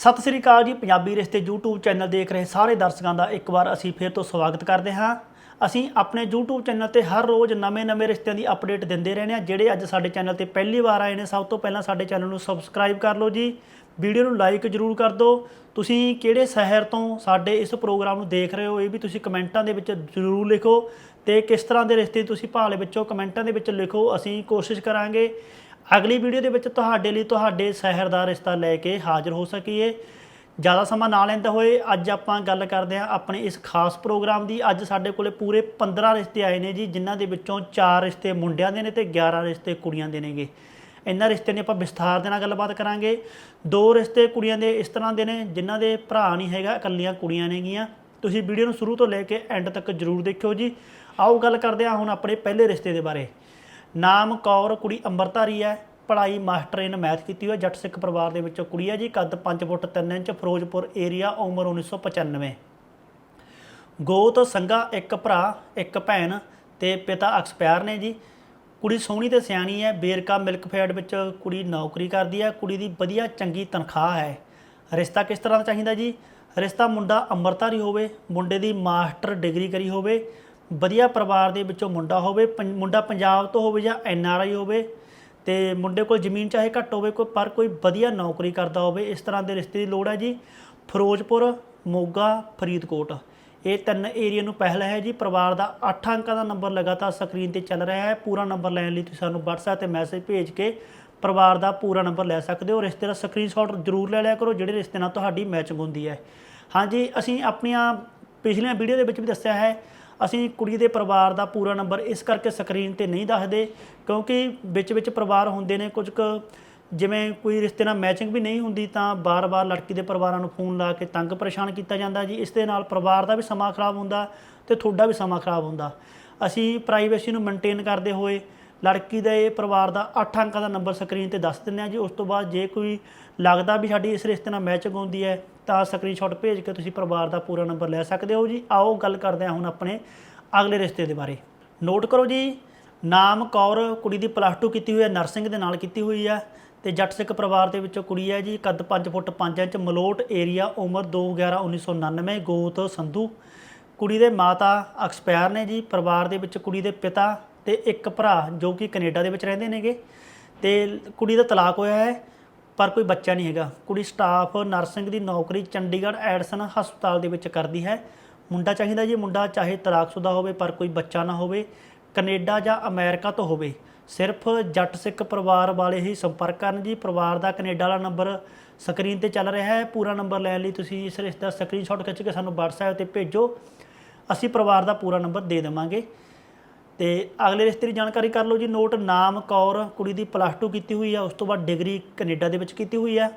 ਸਤਿ ਸ੍ਰੀ ਅਕਾਲ ਜੀ, ਪੰਜਾਬੀ ਰਿਸ਼ਤੇ YouTube channel ਦੇਖ ਰਹੇ ਸਾਰੇ ਦਰਸ਼ਕਾਂ ਦਾ ਇੱਕ ਵਾਰ ਅਸੀਂ ਫੇਰ ਤੋਂ ਸਵਾਗਤ ਕਰਦੇ ਹਾਂ। ਅਸੀਂ ਆਪਣੇ YouTube ਚੈਨਲ ਤੇ ਹਰ ਰੋਜ਼ ਨਵੇਂ-ਨਵੇਂ ਰਿਸ਼ਤਿਆਂ ਦੀ ਅਪਡੇਟ ਦਿੰਦੇ ਰਹਿੰਦੇ ਹਾਂ, ਜਿਹੜੇ ਅੱਜ ਸਾਡੇ ਚੈਨਲ ਤੇ ਪਹਿਲੀ ਵਾਰ ਆਏ ਨੇ, ਸਭ ਤੋਂ ਪਹਿਲਾਂ ਸਾਡੇ ਚੈਨਲ ਨੂੰ ਸਬਸਕ੍ਰਾਈਬ ਕਰ ਲਓ ਜੀ। ਵੀਡੀਓ ਨੂੰ ਲਾਈਕ ਜਰੂਰ ਕਰ ਦਿਓ। ਤੁਸੀਂ ਕਿਹੜੇ ਸ਼ਹਿਰ ਤੋਂ ਸਾਡੇ ਇਸ ਪ੍ਰੋਗਰਾਮ ਨੂੰ ਦੇਖ ਰਹੇ ਹੋ, ਇਹ ਵੀ ਤੁਸੀਂ ਕਮੈਂਟਾਂ ਦੇ ਵਿੱਚ ਜਰੂਰ ਲਿਖੋ ਤੇ ਕਿਸ ਤਰ੍ਹਾਂ ਦੇ ਰਿਸ਼ਤੇ ਤੁਸੀਂ ਭਾਲੇ ਵਿੱਚੋਂ ਕਮੈਂਟਾਂ ਦੇ ਵਿੱਚ ਲਿਖੋ, ਅਸੀਂ ਕੋਸ਼ਿਸ਼ ਕਰਾਂਗੇ। ਅਗਲੀ ਵੀਡੀਓ ਦੇ ਵਿੱਚ ਤੁਹਾਡੇ ਲਈ ਤੁਹਾਡੇ ਸ਼ਹਿਰ ਦਾ ਰਿਸ਼ਤਾ ਲੈ ਕੇ ਹਾਜ਼ਰ ਹੋ ਸਕੀਏ। ਜ਼ਿਆਦਾ ਸਮਾਂ ਨਾ ਲੈਂਦੇ ਹੋਏ ਅੱਜ ਆਪਾਂ ਗੱਲ ਕਰਦੇ ਹਾਂ ਆਪਣੇ ਇਸ ਖਾਸ ਪ੍ਰੋਗਰਾਮ ਦੀ। ਅੱਜ ਸਾਡੇ ਕੋਲੇ ਪੂਰੇ 15 ਰਿਸ਼ਤੇ ਆਏ ਨੇ ਜੀ, ਜਿਨ੍ਹਾਂ ਦੇ ਵਿੱਚੋਂ 4 ਰਿਸ਼ਤੇ ਮੁੰਡਿਆਂ ਦੇ ਨੇ ਤੇ 11 ਰਿਸ਼ਤੇ ਕੁੜੀਆਂ ਦੇ ਨੇਗੇ। ਇਹਨਾਂ ਰਿਸ਼ਤੇ ਨੇ ਆਪਾਂ ਵਿਸਥਾਰ ਦੇ ਨਾਲ ਗੱਲਬਾਤ ਕਰਾਂਗੇ। ਦੋ ਰਿਸ਼ਤੇ ਕੁੜੀਆਂ ਦੇ ਇਸ ਤਰ੍ਹਾਂ ਦੇ ਨੇ, ਜਿਨ੍ਹਾਂ ਦੇ ਭਰਾ ਨਹੀਂ ਹੈਗਾ, ਇਕੱਲੀਆਂ ਕੁੜੀਆਂ ਨੇਗੀਆਂ। ਤੁਸੀਂ ਵੀਡੀਓ ਨੂੰ ਸ਼ੁਰੂ ਤੋਂ ਲੈ ਕੇ ਐਂਡ ਤੱਕ ਜਰੂਰ ਦੇਖਿਓ ਜੀ। ਆਓ ਗੱਲ ਕਰਦੇ ਹਾਂ ਹੁਣ ਆਪਣੇ ਪਹਿਲੇ ਰਿਸ਼ਤੇ ਦੇ ਬਾਰੇ। ਨਾਮ ਕੌਰ, ਕੁੜੀ ਅੰਮ੍ਰਿਤਧਾਰੀ ਹੈ। ਪੜ੍ਹਾਈ ਮਾਸਟਰ ਇਨ ਮੈਥ ਕੀਤੀ ਹੋਈ ਹੈ। ਜੱਟ ਸਿੱਖ ਪਰਿਵਾਰ ਦੇ ਵਿੱਚੋਂ ਕੁੜੀ ਹੈ ਜੀ। ਕੱਦ 5 ਫੁੱਟ 3 ਇੰਚ, ਫਿਰੋਜ਼ਪੁਰ ਏਰੀਆ ਉਮਰ 1995 ਗੋਤ ਸੰਗਾ ਇੱਕ ਭਰਾ, ਇੱਕ ਭੈਣ ਤੇ ਪਿਤਾ ਐਕਸਪਾਇਰ ਨੇ ਜੀ। ਕੁੜੀ ਸੋਹਣੀ ਤੇ ਸਿਆਣੀ ਹੈ। ਬੇਰਕਾ ਮਿਲਕ ਫੈਡ ਵਿੱਚ ਕੁੜੀ ਨੌਕਰੀ ਕਰਦੀ ਹੈ। ਕੁੜੀ ਦੀ ਵਧੀਆ ਚੰਗੀ ਤਨਖਾਹ ਹੈ। ਰਿਸ਼ਤਾ ਕਿਸ ਤਰ੍ਹਾਂ ਦਾ ਚਾਹੀਦਾ ਜੀ? ਰਿਸ਼ਤਾ ਮੁੰਡਾ ਅੰਮ੍ਰਿਤਧਾਰੀ ਹੋਵੇ, ਮੁੰਡੇ ਦੀ ਮਾਸਟਰ ਡਿਗਰੀ ਕਰੀ ਹੋਵੇ ਵਧੀਆ ਪਰਿਵਾਰ ਦੇ ਵਿੱਚੋਂ ਮੁੰਡਾ ਹੋਵੇ, ਪੰ- ਮੁੰਡਾ ਪੰਜਾਬ ਤੋਂ ਹੋਵੇ ਜਾਂ ਐਨ ਆਰ ਆਈ ਹੋਵੇ ਤੇ ਮੁੰਡੇ ਕੋਲ ਜ਼ਮੀਨ ਚਾਹੇ ਘੱਟ ਹੋਵੇ ਕੋਈ, ਪਰ ਕੋਈ ਵਧੀਆ ਨੌਕਰੀ ਕਰਦਾ ਹੋਵੇ, ਇਸ ਤਰ੍ਹਾਂ ਦੇ ਰਿਸ਼ਤੇ ਦੀ ਲੋੜ ਹੈ ਜੀ। ਫਿਰੋਜ਼ਪੁਰ, ਮੋਗਾ, ਫਰੀਦਕੋਟ। ਇਹ ਤਿੰਨ ਏਰੀਆ ਨੂੰ ਪਹਿਲ ਹੈ ਜੀ। ਪਰਿਵਾਰ ਦਾ 8 ਅੰਕਾਂ ਦਾ ਨੰਬਰ ਲਗਾਤਾਰ ਸਕਰੀਨ ਤੇ ਚੱਲ ਰਿਹਾ ਹੈ। ਪੂਰਾ ਨੰਬਰ ਲੈਣ ਲਈ ਤੁਸੀਂ ਸਾਨੂੰ WhatsApp ਤੇ ਮੈਸੇਜ ਭੇਜ ਕੇ ਪਰਿਵਾਰ ਦਾ ਪੂਰਾ ਨੰਬਰ ਲੈ ਸਕਦੇ ਹੋ। ਰਿਸ਼ਤੇ ਦਾ ਸਕਰੀਨਸ਼ਾਟ ਜ਼ਰੂਰ ਲੈ ਲਿਆ ਕਰੋ, ਜਿਹੜੇ ਰਿਸ਼ਤੇ ਨਾਲ ਤੁਹਾਡੀ ਮੈਚਿੰਗ ਹੁੰਦੀ ਹੈ। ਹਾਂਜੀ, ਅਸੀਂ ਆਪਣੀਆਂ ਪਿਛਲੀਆਂ ਵੀਡੀਓ ਦੇ ਵਿੱਚ ਵੀ ਦੱਸਿਆ ਹੈ ਅਸੀਂ ਕੁੜੀ ਦੇ ਪਰਿਵਾਰ ਦਾ ਪੂਰਾ ਨੰਬਰ ਇਸ ਕਰਕੇ ਸਕਰੀਨ ਤੇ ਨਹੀਂ ਦੱਸਦੇ, ਕਿਉਂਕਿ ਵਿੱਚ ਵਿੱਚ ਪਰਿਵਾਰ ਹੁੰਦੇ ਨੇ ਕੁਝ ਕੁ, ਜਿਵੇਂ ਕੋਈ ਰਿਸ਼ਤੇ ਨਾਲ ਮੈਚਿੰਗ ਵੀ ਨਹੀਂ ਹੁੰਦੀ ਤਾਂ ਬਾਰ-ਬਾਰ ਲੜਕੀ ਦੇ ਪਰਿਵਾਰਾਂ ਨੂੰ ਫੋਨ ਲਾ ਕੇ ਤੰਗ ਪਰੇਸ਼ਾਨ ਕੀਤਾ ਜਾਂਦਾ ਜੀ। ਇਸ ਦੇ ਨਾਲ ਪਰਿਵਾਰ ਦਾ ਵੀ ਸਮਾਂ ਖਰਾਬ ਹੁੰਦਾ ਤੇ ਤੁਹਾਡਾ ਵੀ ਸਮਾਂ ਖਰਾਬ ਹੁੰਦਾ। ਅਸੀਂ ਪ੍ਰਾਈਵੇਸੀ ਨੂੰ ਮੇਨਟੇਨ ਕਰਦੇ ਹੋਏ ਲੜਕੀ ਦੇ ਪਰਿਵਾਰ ਦਾ 8 ਅੰਕਾਂ ਦਾ ਨੰਬਰ ਸਕਰੀਨ ਤੇ ਦੱਸ ਦਿੰਦੇ ਆ ਜੀ। ਉਸ ਤੋਂ ਬਾਅਦ ਜੇ ਕੋਈ ਲੱਗਦਾ ਵੀ ਸਾਡੀ ਇਸ ਰਿਸ਼ਤੇ ਨਾਲ ਮੈਚਿੰਗ ਹੁੰਦੀ ਹੈ, ਤਾਂ ਸਕਰੀਨਸ਼ਾਟ ਭੇਜ ਕੇ ਤੁਸੀਂ ਪਰਿਵਾਰ ਦਾ ਪੂਰਾ ਨੰਬਰ ਲੈ ਸਕਦੇ ਹੋ ਜੀ। ਆਓ ਗੱਲ ਕਰਦੇ ਹਾਂ ਹੁਣ ਆਪਣੇ ਅਗਲੇ ਰਿਸ਼ਤੇ ਦੇ ਬਾਰੇ। ਨੋਟ ਕਰੋ ਜੀ, ਨਾਮ ਕੌਰ ਕੁੜੀ ਦੀ ਪਲੱਸ 2 ਕੀਤੀ ਹੋਈ ਹੈ ਨਰਸਿੰਗ ਦੇ ਨਾਲ ਕੀਤੀ ਹੋਈ ਹੈ ਤੇ ਜੱਟ ਸਿੱਖ ਪਰਿਵਾਰ ਦੇ ਵਿੱਚੋਂ ਕੁੜੀ ਹੈ ਜੀ। ਕੱਦ 5 ਫੁੱਟ 5 ਇੰਚ, ਮਲੋਟ ਏਰੀਆ ਉਮਰ 2/11/1999 ਗੋਤ ਸੰਧੂ। ਕੁੜੀ ਦੇ ਮਾਤਾ ਐਕਸਪਾਇਰ ਨੇ ਜੀ। ਪਰਿਵਾਰ ਦੇ ਵਿੱਚ ਕੁੜੀ ਦੇ ਪਿਤਾ ਤੇ ਇੱਕ ਭਰਾ ਜੋ ਕਿ ਕੈਨੇਡਾ ਦੇ ਵਿੱਚ ਰਹਿੰਦੇ ਨੇਗੇ ਤੇ ਕੁੜੀ ਦਾ ਤਲਾਕ ਹੋਇਆ ਹੈ, ਪਰ ਕੋਈ ਬੱਚਾ ਨਹੀਂ ਹੈਗਾ। ਕੁੜੀ ਸਟਾਫ ਨਰਸਿੰਗ ਦੀ ਨੌਕਰੀ ਚੰਡੀਗੜ੍ਹ ਐਡਸਨ ਹਸਪਤਾਲ ਦੇ ਵਿੱਚ ਕਰਦੀ ਹੈ। ਮੁੰਡਾ ਚਾਹੀਦਾ ਜੀ, ਮੁੰਡਾ ਚਾਹੇ ਤਲਾਕਸ਼ੁਦਾ ਹੋਵੇ, ਪਰ ਕੋਈ ਬੱਚਾ ਨਾ ਹੋਵੇ, ਕੈਨੇਡਾ ਜਾਂ ਅਮਰੀਕਾ ਤੋਂ ਹੋਵੇ। ਸਿਰਫ ਜੱਟ ਸਿੱਖ ਪਰਿਵਾਰ ਵਾਲੇ ਹੀ ਸੰਪਰਕ ਕਰਨ ਜੀ। ਪਰਿਵਾਰ ਦਾ ਕੈਨੇਡਾ ਵਾਲਾ ਨੰਬਰ ਸਕਰੀਨ ਤੇ ਚੱਲ ਰਿਹਾ ਹੈ। ਪੂਰਾ ਨੰਬਰ ਲੈਣ ਲਈ ਤੁਸੀਂ ਇਸ ਰਿਸ਼ਤੇ ਦਾ ਸਕਰੀਨਸ਼ਾਟ ਖਿੱਚ ਕੇ ਸਾਨੂੰ WhatsApp ਤੇ ਭੇਜੋ। ਅਸੀਂ ਪਰਿਵਾਰ ਦਾ ਪੂਰਾ ਨੰਬਰ ਦੇ ਦੇਵਾਂਗੇ। ਤੇ ਅਗਲੇ ਰਿਸ਼ਤੇ ਦੀ ਜਾਣਕਾਰੀ ਕਰ ਲਓ ਜੀ। ਨੋਟ ਨਾਮ, ਕੌਰ, ਕੁੜੀ ਦੀ ਪਲੱਸ 2 ਕੀਤੀ ਹੋਈ ਹੈ ਉਸ ਤੋਂ ਬਾਅਦ ਡਿਗਰੀ ਕੈਨੇਡਾ ਦੇ ਵਿੱਚ ਕੀਤੀ ਹੋਈ ਹੈ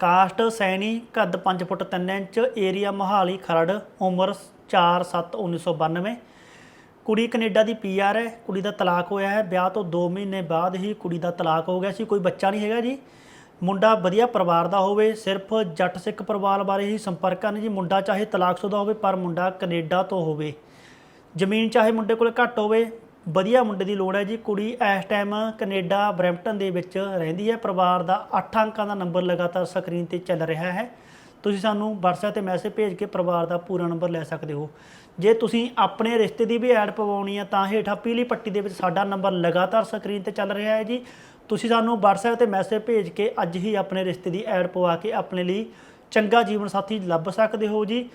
ਕਾਸਟ, ਸੈਣੀ ਕੱਦ 5 foot 3 inch, area Mohali, Kharar, ਉਮਰ 4/7/1992 ਕੁੜੀ ਕੈਨੇਡਾ ਦੀ ਪੀਆਰ ਹੈ। ਕੁੜੀ ਦਾ ਤਲਾਕ ਹੋਇਆ ਹੈ। ਵਿਆਹ ਤੋਂ 2 ਮਹੀਨੇ ਬਾਅਦ ਹੀ ਕੁੜੀ ਦਾ ਤਲਾਕ ਹੋ ਗਿਆ ਸੀ। ਕੋਈ ਬੱਚਾ ਨਹੀਂ ਹੈਗਾ ਜੀ। ਮੁੰਡਾ ਵਧੀਆ ਪਰਿਵਾਰ ਦਾ ਹੋਵੇ। ਸਿਰਫ ਜੱਟ ਸਿੱਖ ਪਰਿਵਾਰ ਬਾਰੇ ਹੀ ਸੰਪਰਕ ਕਰਨ ਜੀ। ਮੁੰਡਾ ਚਾਹੇ ਤਲਾਕਸ਼ੁਦਾ ਹੋਵੇ, ਪਰ ਮੁੰਡਾ ਕੈਨੇਡਾ ਤੋਂ ਹੋਵੇ। ਜ਼ਮੀਨ ਚਾਹੇ ਮੁੰਡੇ ਕੋਲ ਘੱਟ ਹੋਵੇ, ਵਧੀਆ ਮੁੰਡੇ ਦੀ ਲੋੜ ਹੈ ਜੀ। ਕੁੜੀ ਇਸ ਟਾਈਮ ਕੈਨੇਡਾ ਬਰੈਂਪਟਨ ਦੇ ਵਿੱਚ ਰਹਿੰਦੀ ਹੈ। ਪਰਿਵਾਰ ਦਾ 8 ਅੰਕਾਂ ਦਾ ਨੰਬਰ ਲਗਾਤਾਰ ਸਕਰੀਨ ਤੇ ਚੱਲ ਰਿਹਾ ਹੈ। ਤੁਸੀਂ ਸਾਨੂੰ WhatsApp ਤੇ ਮੈਸੇਜ ਭੇਜ ਕੇ ਪਰਿਵਾਰ ਦਾ ਪੂਰਾ ਨੰਬਰ ਲੈ ਸਕਦੇ ਹੋ। ਜੇ ਤੁਸੀਂ ਆਪਣੇ ਰਿਸ਼ਤੇ ਦੀ ਵੀ ਐਡ ਪਵਾਉਣੀ ਹੈ, ਤਾਂ ਹੇਠਾਂ ਪੀਲੀ ਪੱਟੀ ਦੇ ਵਿੱਚ ਸਾਡਾ ਨੰਬਰ ਲਗਾਤਾਰ ਸਕਰੀਨ ਤੇ ਚੱਲ ਰਿਹਾ ਹੈ ਜੀ। ਤੁਸੀਂ ਸਾਨੂੰ WhatsApp ਤੇ ਮੈਸੇਜ ਭੇਜ ਕੇ ਅੱਜ ਹੀ ਆਪਣੇ ਰਿਸ਼ਤੇ ਦੀ ਐਡ ਪਵਾ ਕੇ ਆਪਣੇ ਲਈ ਚੰਗਾ ਜੀਵਨ ਸਾਥੀ ਲੱਭ ਸਕਦੇ ਹੋ ਜੀ।